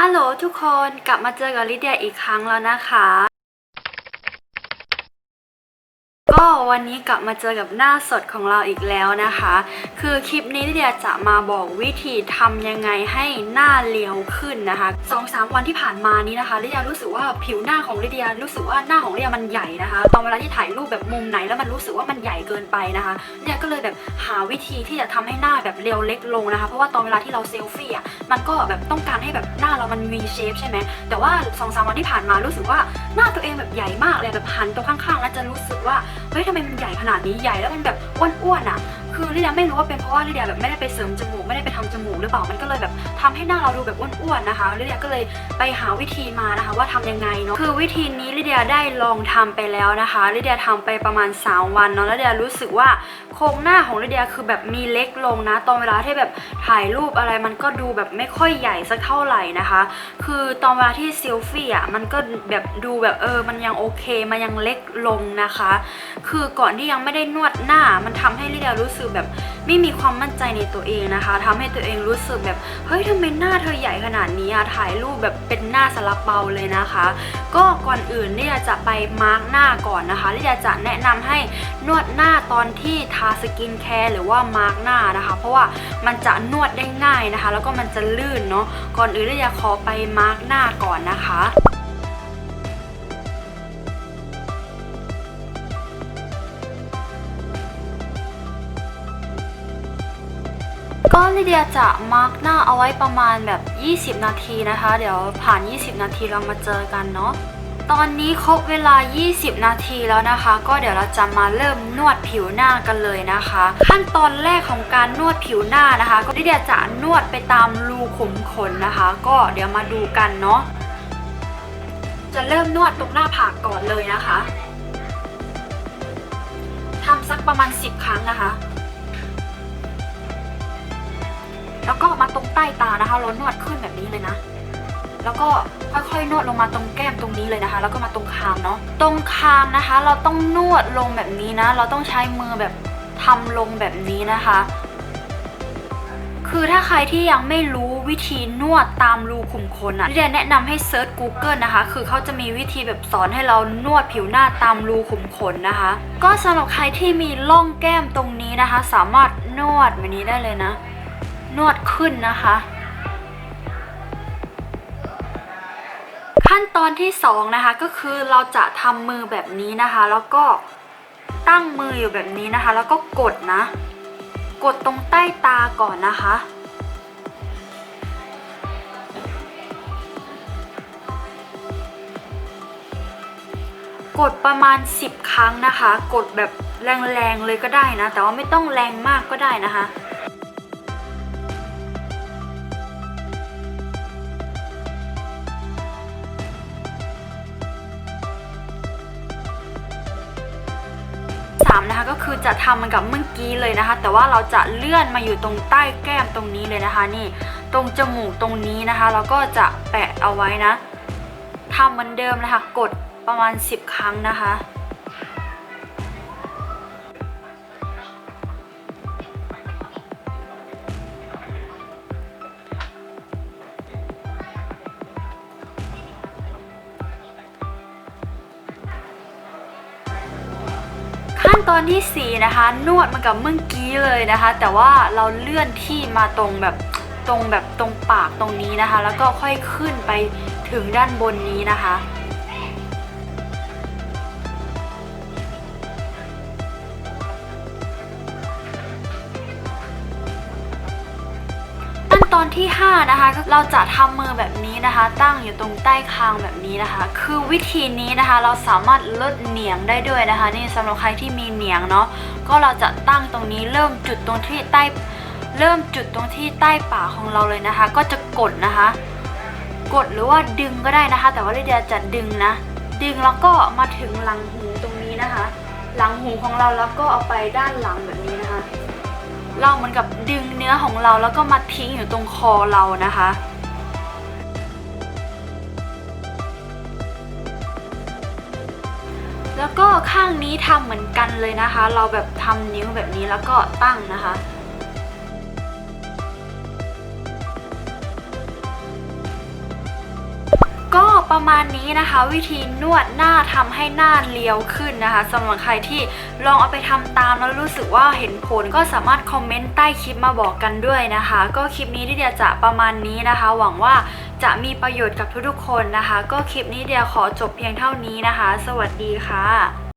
ฮัลโหลทุกคนกลับมาเจอกับลิเดียอีกครั้งแล้วนะคะ ก็ วันนี้กลับมาเจอกับหน้าสดของเราอีกแล้วนะคะ คือคลิปนี้ลิเดียจะมาบอกวิธีทำยังไงให้หน้าเรียวขึ้นนะคะสองสามวันที่ผ่านมานี้นะคะลิเดียรู้สึกว่าผิวหน้าของลิเดียรู้สึกว่าหน้าของลิเดียมันใหญ่นะคะตอนเวลาที่ถ่ายรูปแบบมุมไหนแล้วมันรู้สึกว่ามันใหญ่เกินไปนะคะลิเดียก็เลยแบบหาวิธีที่จะทำให้หน้าแบบเรียวเล็กลงนะคะ เพราะว่าตอนเวลาที่เราเซลฟี่อะมันก็แบบต้องการให้แบบหน้าเรามัน V shape ใช่ไหมแต่ว่าสองสามวันที่ผ่านมารู้สึกว่าหน้าตัวเองแบบใหญ่มากเลยแบบหันตรงข้างๆแล้วจะรู้สึกว่าเฮ้ยทำไมมันใหญ่ขนาดนี้ใหญ่แล้วมันแบบอ้วนๆอะ คือลิเดียไม่รู้ว่าเป็นเพราะว่าลิเดียแบบไม่ได้ไปเสริมจมูกไม่ได้ไปทำจมูกหรือเปล่ามันก็เลยแบบทำให้หน้าเราดูแบบอ้วนๆนะคะลิเดียก็เลยไปหาวิธีมานะคะ ว่าทำยังไงเนาะคือวิธีนี้ลิเดียได้ลองทำไปแล้วนะคะลิเดียทำไปประมาณ 3 วันเนาะแล้วลิเดียรู้สึกว่าโครงหน้าของลิเดียคือแบบมีเล็กลงนะ ตอนเวลาที่แบบถ่ายรูปอะไรมันก็ดูแบบไม่ค่อยใหญ่สักเท่าไหร่นะคะ คือตอนเวลาที่เซลฟี่อะมันก็แบบดูแบบเออมันยังโอเคมันยังเล็กลงนะคะ คือก่อนที่ยังไม่ได้นวดหน้ามันทำให้ลิเดียรู้สึกแบบไม่มีความมั่นใจในตัวเองนะคะทำให้ตัวเองรู้สึกแบบเฮ้ยทำไมหน้าเธอใหญ่ขนาดนี้อะถ่ายรูปแบบเป็นหน้าสลับเปาเลยนะคะ ก็ก่อนอื่นลิเดียจะไปมาร์กหน้าก่อนนะคะลิเดียจะแนะนำให้นวดหน้าตอนที่ทาสกินแคร์หรือว่ามาร์กหน้านะคะ เพราะว่ามันจะนวดได้ง่ายนะคะ แล้วก็มันจะลื่นเนาะก่อนอื่นลิเดียขอไปมาร์กหน้าก่อนนะคะ ก็ลิเดียจะมาร์กหน้าเอาไว้ประมาณแบบ 20 นาทีนะคะ เดี๋ยวผ่าน 20 นาทีเรามาเจอกันเนาะตอนนี้ครบเวลา 20 นาทีแล้วนะคะ ก็เดี๋ยวเราจะมาเริ่มนวดผิวหน้ากันเลยนะคะ ขั้นตอนแรกของการนวดผิวหน้านะคะ ก็ลิเดียจะนวดไปตามรูขุมขนนะคะ ก็เดี๋ยวมาดูกันเนาะจะเริ่มนวดตรงหน้าผากก่อนเลยนะคะทำสักประมาณ 10 ครั้งนะคะ แล้วก็มาตรงใต้ตานะคะ เรานวดขึ้นแบบนี้เลยนะ แล้วก็ค่อยๆนวดลงมาตรงแก้มตรงนี้เลยนะคะ แล้วก็มาตรงคางเนาะ ตรงคางนะคะ เราต้องนวดลงแบบนี้นะ เราต้องใช้มือแบบทำลงแบบนี้นะคะ คือถ้าใครที่ยังไม่รู้วิธีนวดตามรูขุมขนอะ่ะเดียแนะนำให้เซิร์ช Google นะคะ คือเขาจะมีวิธีแบบสอนให้เรานวดผิวหน้าตามรูขุมขนนะคะ ก็สำหรับใครที่มีร่องแก้มตรงนี้นะคะ สามารถนวดแบบนี้ได้เลยนะ นวดขึ้นนะคะ ขั้นตอนที่สองนะคะก็คือเราจะทำมือแบบนี้นะคะ แล้วก็ตั้งมืออยู่แบบนี้นะคะ แล้วก็กดนะ กดตรงใต้ตาก่อนนะคะกดประมาณ 10 ครั้งนะคะ กดแบบแรงๆเลยก็ได้นะ แต่ว่าไม่ต้องแรงมากก็ได้นะคะ สามนะคะก็คือจะทำมันกับเมื่อกี้เลยนะคะ แต่ว่าเราจะเลื่อนมาอยู่ตรงใต้แก้มตรงนี้เลยนะคะนี่ ตรงจมูกตรงนี้นะคะเราก็จะแปะเอาไว้นะทำเหมือนเดิมนะคะกดประมาณ 10 ครั้งนะคะ ขั้นตอนที่ 4 นะคะ นวดมันกับเมื่อกี้เลยนะคะ แต่ว่าเราเลื่อนที่มาตรงแบบตรงแบบตรงปากตรงนี้นะคะ แล้วก็ค่อยขึ้นไปถึงด้านบนนี้นะคะ ตอนที่ 5 นะคะ เราจะทำมือแบบนี้นะคะ ตั้งอยู่ตรงใต้คางแบบนี้นะคะ คือวิธีนี้นะคะเราสามารถลดเหนียงได้ด้วยนะคะ นี่สำหรับใครที่มีเหนียงเนาะก็เราจะตั้งตรงนี้เริ่มจุดตรงที่ใต้เริ่มจุดตรงที่ใต้ปากของเราเลยนะคะ ก็จะกดนะคะ กดหรือว่าดึงก็ได้นะคะ แต่ว่าลิเดียจะดึงนะ ดึงแล้วก็มาถึงหลังหูตรงนี้นะคะ หลังหูของเราแล้วก็เอาไปด้านหลังแบบนี้นะคะ เราเหมือนกับดึงเนื้อของเราแล้วก็มาทิ้งอยู่ตรงคอเรานะคะแล้วก็ข้างนี้ทำเหมือนกันเลยนะคะ เราแบบทำนิ้วแบบนี้แล้วก็ตั้งนะคะ ประมาณนี้นะคะ วิธีนวดหน้าทำให้หน้าเรียวขึ้นนะคะสำหรับใครที่ลองเอาไปทำตามแล้วรู้สึกว่าเห็นผลก็สามารถคอมเมนต์ใต้คลิปมาบอกกันด้วยนะคะ ก็คลิปนี้ที่เดียจะประมาณนี้นะคะ หวังว่าจะมีประโยชน์กับทุกๆคนนะคะ ก็คลิปนี้เดียขอจบเพียงเท่านี้นะคะ สวัสดีค่ะ